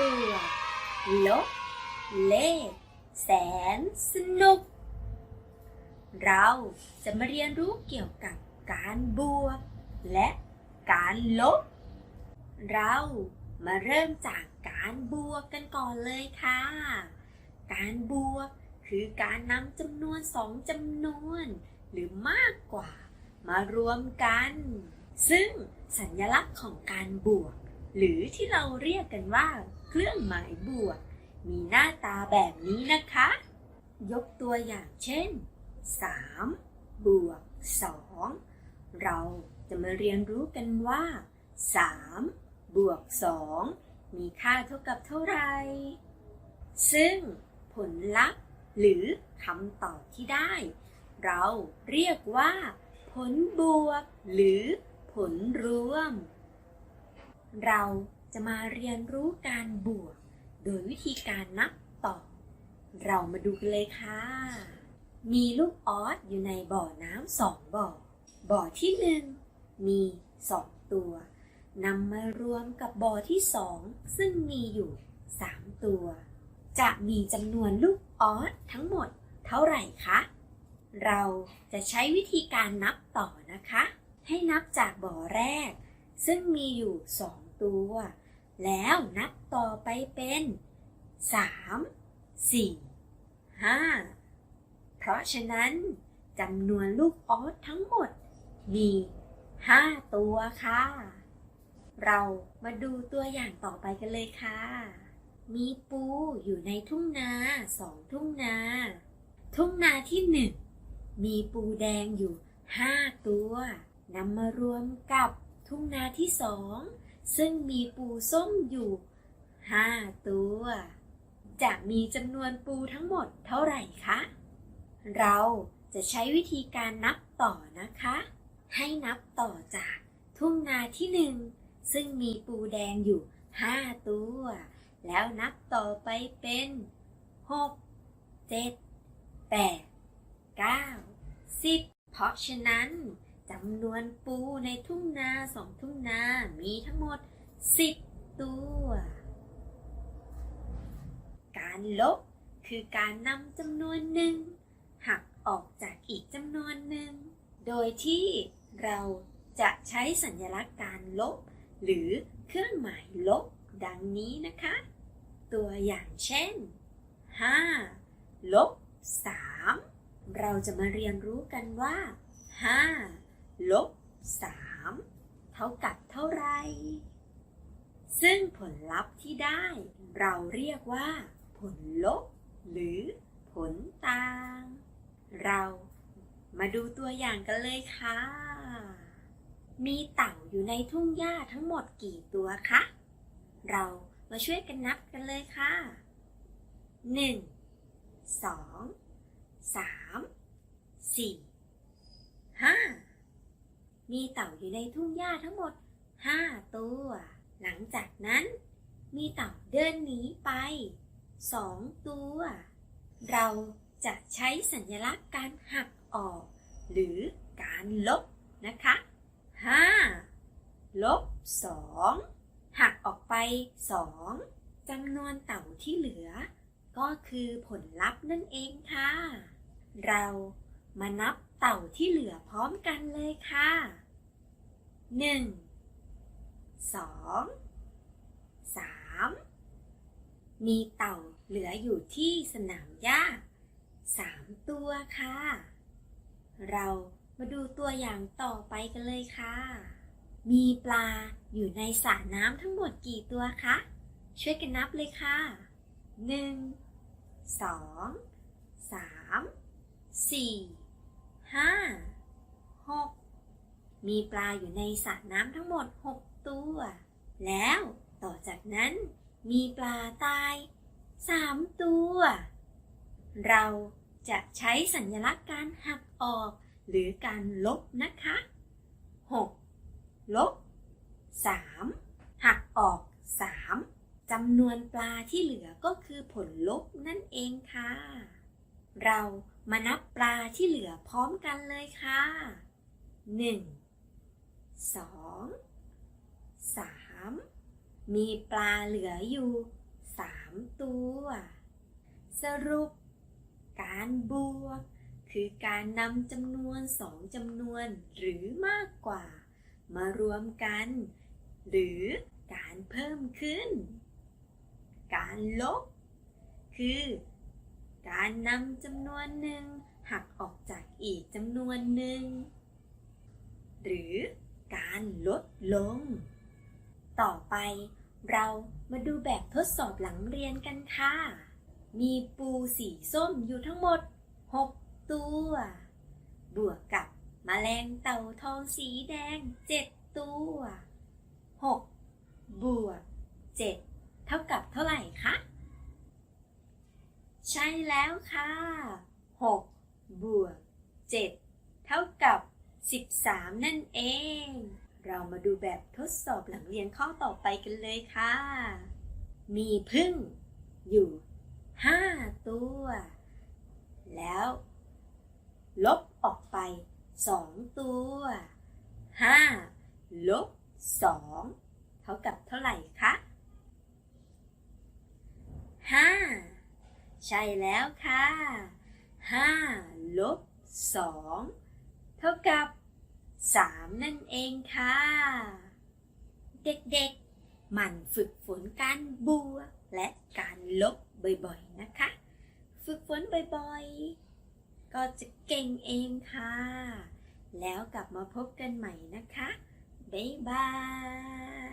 บวกลบเลขแสนสนุก เราจะมาเรียนรู้เกี่ยวกับการบวก และการลบ เรามาเริ่มจากการบวกกันก่อนเลยค่ะ การบวกคือการนำจำนวนสองจำนวน หรือมากกว่ามารวมกัน ซึ่งสัญลักษณ์ของการบวก หรือที่เราเรียกกันว่า เครื่องหมายบวก มีหน้าตาแบบนี้นะคะ ยกตัวอย่างเช่น 3 บวก 2 เราจะมาเรียนรู้กันว่า 3 บวก 2 มีค่าเท่ากับเท่าไหร่ ซึ่งผลลัพธ์หรือคำตอบที่ได้ เราเรียกว่า ผลบวก หรือผลรวม เรา จะมาเรียนรู้การบวก โดยวิธีการนับต่อ เรามาดูกันเลยค่ะ มีลูกออสอยู่ในบ่อน้ำสองบ่อ บ่อที่หนึ่งมีสองตัวนำมารวมกับบ่อที่สองซึ่งมีอยู่สามตัว จะมีจำนวนลูกออสทั้งหมดเท่าไหร่คะ เราจะใช้วิธีการนับต่อนะคะ ให้นับจากบ่อแรก ซึ่งมีอยู่สองตัว แล้วนับต่อไปเป็นสามสี่ห้าเพราะฉะนั้นจำนวนลูกออสทั้งหมดมีห้าตัวค่ะ เรามาดูตัวอย่างต่อไปกันเลยค่ะ มีปูอยู่ในทุ่งนาสองทุ่งนา ทุ่งนาที่หนึ่งมีปูแดงอยู่ห้าตัวนำมารวมกับทุ่งนาที่สอง ซึ่งมีปูส้มอยู่ห้าตัว จะมีจำนวนปูทั้งหมดเท่าไหร่คะ เราจะใช้วิธีการนับต่อนะคะ ให้นับต่อจากทุ่งนาที่หนึ่งซึ่งมีปูแดงอยู่ห้าตัว แล้วนับต่อไปเป็นหกเจ็ดแปดเก้าสิบเพราะฉะนั้น จำนวนปูในทุ่งนาสองทุ่งนามีทั้งหมดสิบตัว การลบคือการนำจำนวนหนึ่งหักออกจากอีกจำนวนหนึ่ง โดยที่เราจะใช้สัญลักษณ์การลบ หรือเครื่องหมายลบดังนี้นะคะ ตัวอย่างเช่น 5 ลบ 3 เราจะมาเรียนรู้กันว่า 5 ลบ 3 เท่ากับเท่าไหร่ซึ่งผลลัพธ์ที่ได้ เราเรียกว่า ผลลบ หรือผลต่าง เรามาดูตัวอย่างกันเลยค่ะ มีเต่าอยู่ในทุ่งหญ้าทั้งหมดกี่ตัวคะ เรามาช่วยกันนับกันเลยค่ะหนึ่งสองสามสี่ มีเต่าอยู่ในทุ่งหญ้าทั้งหมดห้าตัว หลังจากนั้น มีเต่าเดินหนีไปสองตัว เราจะใช้สัญลักษณ์การหักออก หรือการลบนะคะห้าลบสองหักออกไปสองจำนวนเต่าที่เหลือ ก็คือผลลัพธ์นั่นเองค่ะ เรา มานับเต่าที่เหลือพร้อมกันเลยค่ะหนึ่งสองสามมีเต่าเหลืออยู่ที่สนามหญ้าสามตัวค่ะ เรามาดูตัวอย่างต่อไปกันเลยค่ะ มีปลาอยู่ในสระน้ำทั้งหมดกี่ตัวคะ ช่วยกันนับเลยค่ะหนึ่งสองสามสี่ ห้าหกมีปลาอยู่ในสระน้ำทั้งหมดหกตัว แล้วต่อจากนั้นมีปลาตายสามตัว เราจะใช้สัญลักษณ์การหักออก หรือการลบนะคะ 6 ลบ 3 หักออก 3จำนวนปลาที่เหลือก็คือผลลบนั่นเองค่ะ เรา มานับปลาที่เหลือพร้อมกันเลยค่ะ 1 2 3 มีปลาเหลืออยู่ามตัว สรุป การบวก คือการนำจำนวนสองจำนวนหรือมากกว่า มารวมกัน หรือการเพิ่มขึ้น การลบ คือ การนำจำนวนหนึ่งหักออกจากอีกจำนวนหนึ่ง หรือการลดลง ต่อไปเรามาดูแบบทดสอบหลังเรียนกันค่ะ มีปูสีส้มอยู่ทั้งหมด 6 ตัว บวกกับแมลงเต่าทองสีแดง 7 ตัว 6 บวก 7 เท่ากับเท่าไหร่คะ ใช่แล้วค่ะ 6 บวก 7 เท่ากับ 13 นั่นเอง เรามาดูแบบทดสอบหลังเรียนข้อต่อไปกันเลยค่ะ มีพึ่งอยู่ 5 ตัว แล้ว ลบออกไป 2 ตัว 5 ลบ 2 เท่ากับเท่าไหร่คะ 5 ใช่แล้วค่ะ5ลบ2เท่ากับ 3 นั่นเองค่ะ เด็กๆ หมั่นฝึกฝนการบวกและการลบบ่อยๆ นะคะ ฝึกฝนบ่อยๆ ก็จะเก่งเองค่ะ แล้วกลับมาพบกันใหม่นะคะ บ๊ายบาย